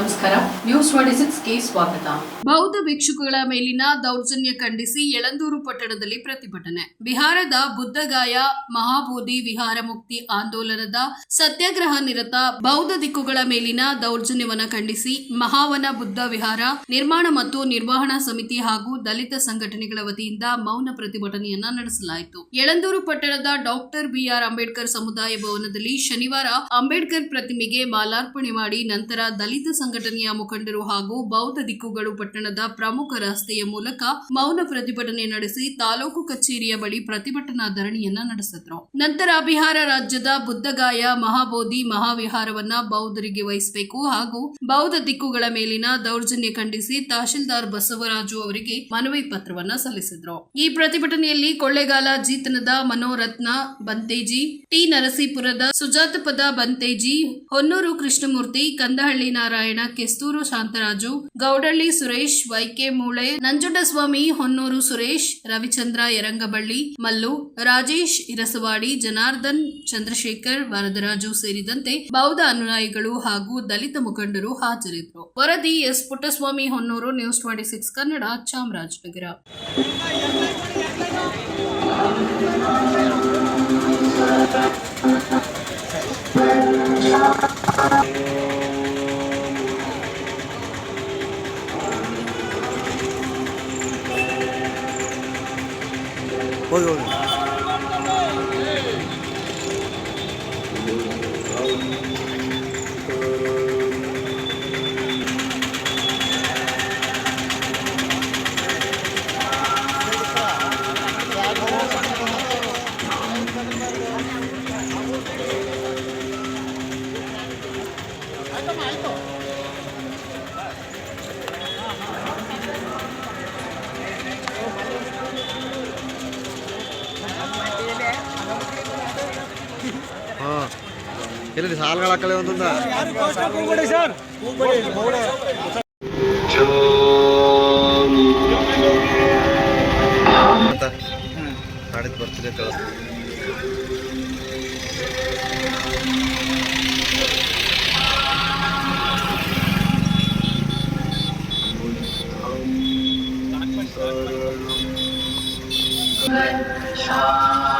ನಮಸ್ಕಾರ. ನ್ಯೂಸ್ ಸ್ವಾಗತ. ಬೌದ್ಧ ಭಿಕ್ಷುಕಗಳ ಮೇಲಿನ ದೌರ್ಜನ್ಯ ಖಂಡಿಸಿ ಯಳಂದೂರು ಪಟ್ಟಣದಲ್ಲಿ ಪ್ರತಿಭಟನೆ. ಬಿಹಾರದ ಬುದ್ಧಗಾಯ, ಮಹಾಬೋಧಿ ವಿಹಾರ ಮುಕ್ತಿ ಆಂದೋಲನದ ಸತ್ಯಾಗ್ರಹ ನಿರತ ಬೌದ್ಧ ದಿಕ್ಕುಗಳ ಮೇಲಿನ ದೌರ್ಜನ್ಯವನ್ನು ಖಂಡಿಸಿ ಮಹಾವನ ಬುದ್ಧ ವಿಹಾರ ನಿರ್ಮಾಣ ಮತ್ತು ನಿರ್ವಹಣಾ ಸಮಿತಿ ಹಾಗೂ ದಲಿತ ಸಂಘಟನೆಗಳ ವತಿಯಿಂದ ಮೌನ ಪ್ರತಿಭಟನೆಯನ್ನ ನಡೆಸಲಾಯಿತು. ಯಳಂದೂರು ಪಟ್ಟಣದ ಡಾಕ್ಟರ್ ಬಿಆರ್ ಅಂಬೇಡ್ಕರ್ ಸಮುದಾಯ ಭವನದಲ್ಲಿ ಶನಿವಾರ ಅಂಬೇಡ್ಕರ್ ಪ್ರತಿಮೆಗೆ ಮಾಲಾರ್ಪಣೆ ಮಾಡಿ ನಂತರ ದಲಿತ ಸಂಘಟನೆಯ ಮುಖಂಡರು ಹಾಗೂ ಬೌದ್ಧ ದಿಕ್ಕುಗಳು ಪಟ್ಟಣದ ಪ್ರಮುಖ ರಸ್ತೆಯ ಮೂಲಕ ಮೌನ ಪ್ರತಿಭಟನೆ ನಡೆಸಿ ತಾಲೂಕು ಕಚೇರಿಯ ಬಳಿ ಪ್ರತಿಭಟನಾ ಧರಣಿಯನ್ನ ನಡೆಸಿದ್ರು. ನಂತರ ಬಿಹಾರ ರಾಜ್ಯದ ಬುದ್ಧಗಾಯ ಮಹಾಬೋಧಿ, ಮಹಾವಿಹಾರವನ್ನ ಬೌದ್ಧರಿಗೆ ವಹಿಸಬೇಕು ಹಾಗೂ ಬೌದ್ಧ ದಿಕ್ಕುಗಳ ಮೇಲಿನ ದೌರ್ಜನ್ಯ ಖಂಡಿಸಿ ತಹಶೀಲ್ದಾರ್ ಬಸವರಾಜು ಅವರಿಗೆ ಮನವಿ ಪತ್ರವನ್ನ ಸಲ್ಲಿಸಿದ್ರು. ಈ ಪ್ರತಿಭಟನೆಯಲ್ಲಿ ಕೊಳ್ಳೇಗಾಲ ಜೀತನದ ಮನೋರತ್ನ ಬಂತೇಜಿ, ಟಿ ನರಸೀಪುರದ ಸುಜಾತಪದ ಬಂತೇಜಿ, ಹೊನ್ನೂರು ಕೃಷ್ಣಮೂರ್ತಿ, ಕಂದಹಳ್ಳಿ ನಾರಾಯಣ ಕೆಸ್ತೂರು ಶಾಂತರಾಜು, ಗೌಡಳ್ಳಿ ಸುರೇಶ್, ವೈಕೆ ಮೂಳೆ, ನಂಜುಂಡಸ್ವಾಮಿ, ಹೊನ್ನೂರು ಸುರೇಶ್, ರವಿಚಂದ್ರ ಯರಂಗಬಳ್ಳಿ, ಮಲ್ಲು, ರಾಜೇಶ್ ಇರಸವಾಡಿ, ಜನಾರ್ದನ್, ಚಂದ್ರಶೇಖರ್, ವರದರಾಜು ಸೇರಿದಂತೆ ಬೌದ್ಧ ಅನುಯಾಯಿಗಳು ಹಾಗೂ ದಲಿತ ಮುಖಂಡರು ಹಾಜರಿದ್ದರು. ವರದಿ S Puttaswamy, Honnuru, news twenty six, Kannada, Chamarajanagar. ಹೋಗಿ ಹೋಗಿ ಹಾಂ తెలియదు సాలగాడు అక్కడే ఉంటుందా? ఆడికి బర్త్డే కదా. Good job.